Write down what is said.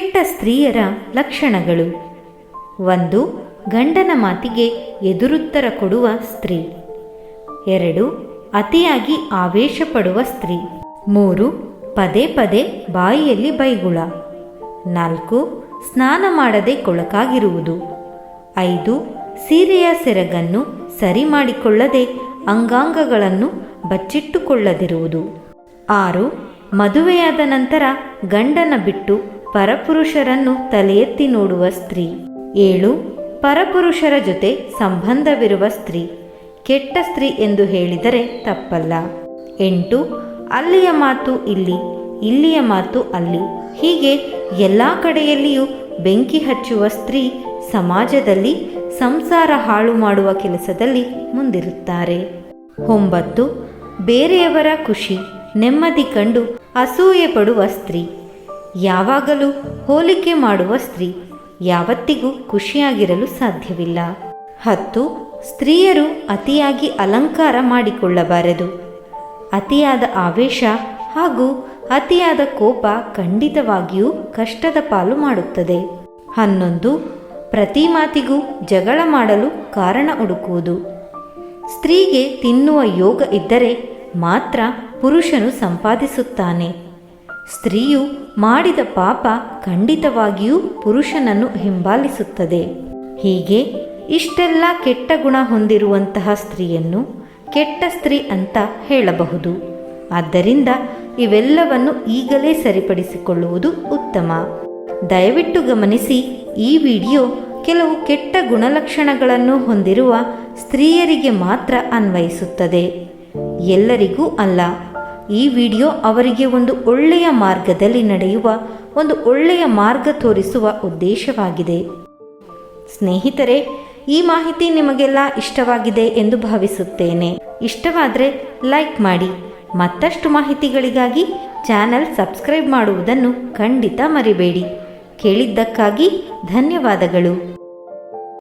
ಕೆಟ್ಟ ಸ್ತ್ರೀಯರ ಲಕ್ಷಣಗಳು. ಒಂದು, ಗಂಡನ ಮಾತಿಗೆ ಎದುರುತ್ತರ ಕೊಡುವ ಸ್ತ್ರೀ. ಎರಡು, ಅತಿಯಾಗಿ ಆವೇಶ ಪಡುವ ಸ್ತ್ರೀ. ಮೂರು, ಪದೇ ಪದೇ ಬಾಯಿಯಲ್ಲಿ ಬೈಗುಳ. ನಾಲ್ಕು, ಸ್ನಾನ ಮಾಡದೆ ಕೊಳಕಾಗಿರುವುದು. ಐದು, ಸೀರೆಯ ಸೆರಗನ್ನು ಸರಿ ಮಾಡಿಕೊಳ್ಳದೆ ಅಂಗಾಂಗಗಳನ್ನು ಬಚ್ಚಿಟ್ಟುಕೊಳ್ಳದಿರುವುದು. ಆರು, ಮದುವೆಯಾದ ನಂತರ ಗಂಡನ ಬಿಟ್ಟು ಪರಪುರುಷರನ್ನು ತಲೆಯೆತ್ತಿ ನೋಡುವ ಸ್ತ್ರೀ. ಏಳು, ಪರಪುರುಷರ ಜೊತೆ ಸಂಬಂಧವಿರುವ ಸ್ತ್ರೀ. ಕೆಟ್ಟ ಸ್ತ್ರೀ ಎಂದು ಹೇಳಿದರೆ ತಪ್ಪಲ್ಲ. ಎಂಟು, ಅಲ್ಲಿಯ ಮಾತು ಇಲ್ಲಿ, ಇಲ್ಲಿಯ ಮಾತು ಅಲ್ಲಿ. ಹೀಗೆ ಎಲ್ಲ ಕಡೆಯಲ್ಲಿಯೂ ಬೆಂಕಿ ಹಚ್ಚುವ ಸ್ತ್ರೀ ಸಮಾಜದಲ್ಲಿ ಸಂಸಾರ ಹಾಳು ಮಾಡುವ ಕೆಲಸದಲ್ಲಿ ಮುಂದಿರುತ್ತಾರೆ. ಒಂಬತ್ತು, ಬೇರೆಯವರ ಖುಷಿ, ನೆಮ್ಮದಿ ಕಂಡು ಅಸೂಯೆ ಪಡುವ ಸ್ತ್ರೀ. ಯಾವಾಗಲೂ ಹೋಲಿಕೆ ಮಾಡುವ ಸ್ತ್ರೀ ಯಾವತ್ತಿಗೂ ಖುಷಿಯಾಗಿರಲು ಸಾಧ್ಯವಿಲ್ಲ. ಹತ್ತು, ಸ್ತ್ರೀಯರು ಅತಿಯಾಗಿ ಅಲಂಕಾರ ಮಾಡಿಕೊಳ್ಳಬಾರದು. ಅತಿಯಾದ ಆವೇಶ ಹಾಗೂ ಅತಿಯಾದ ಕೋಪ ಖಂಡಿತವಾಗಿಯೂ ಕಷ್ಟದ ಪಾಲು ಮಾಡುತ್ತದೆ. ಹನ್ನೊಂದು, ಪ್ರತಿ ಮಾತಿಗೂ ಜಗಳ ಮಾಡಲು ಕಾರಣ ಹುಡುಕುವುದು. ಸ್ತ್ರೀಗೆ ತಿನ್ನುವ ಯೋಗ ಇದ್ದರೆ ಮಾತ್ರ ಪುರುಷನು ಸಂಪಾದಿಸುತ್ತಾನೆ. ಸ್ತ್ರೀಯು ಮಾಡಿದ ಪಾಪ ಖಂಡಿತವಾಗಿಯೂ ಪುರುಷನನ್ನು ಹಿಂಬಾಲಿಸುತ್ತದೆ. ಹೀಗೆ ಇಷ್ಟೆಲ್ಲ ಕೆಟ್ಟ ಗುಣ ಹೊಂದಿರುವಂತಹ ಸ್ತ್ರೀಯನ್ನು ಕೆಟ್ಟ ಸ್ತ್ರೀ ಅಂತ ಹೇಳಬಹುದು. ಆದ್ದರಿಂದ ಇವೆಲ್ಲವನ್ನು ಈಗಲೇ ಸರಿಪಡಿಸಿಕೊಳ್ಳುವುದು ಉತ್ತಮ. ದಯವಿಟ್ಟು ಗಮನಿಸಿ ಈ ವಿಡಿಯೋ ಕೆಲವು ಕೆಟ್ಟ ಗುಣಲಕ್ಷಣಗಳನ್ನು ಹೊಂದಿರುವ ಸ್ತ್ರೀಯರಿಗೆ ಮಾತ್ರ ಅನ್ವಯಿಸುತ್ತದೆ. ಎಲ್ಲರಿಗೂ ಅಲ್ಲ ಈ ವಿಡಿಯೋ ಅವರಿಗೆ ಒಂದು ಒಳ್ಳೆಯ ಮಾರ್ಗದಲ್ಲಿ ನಡೆಯುವ, ಒಂದು ಒಳ್ಳೆಯ ಮಾರ್ಗ ತೋರಿಸುವ ಉದ್ದೇಶವಾಗಿದೆ. ಸ್ನೇಹಿತರೆ, ಈ ಮಾಹಿತಿ ನಿಮಗೆಲ್ಲ ಇಷ್ಟವಾಗಿದೆ ಎಂದು ಭಾವಿಸುತ್ತೇನೆ. ಇಷ್ಟವಾದರೆ ಲೈಕ್ ಮಾಡಿ, ಮತ್ತಷ್ಟು ಮಾಹಿತಿಗಳಿಗಾಗಿ ಚಾನಲ್ ಸಬ್ಸ್ಕ್ರೈಬ್ ಮಾಡುವುದನ್ನು ಖಂಡಿತ ಮರಿಬೇಡಿ. ಕೇಳಿದ್ದಕ್ಕಾಗಿ ಧನ್ಯವಾದಗಳು.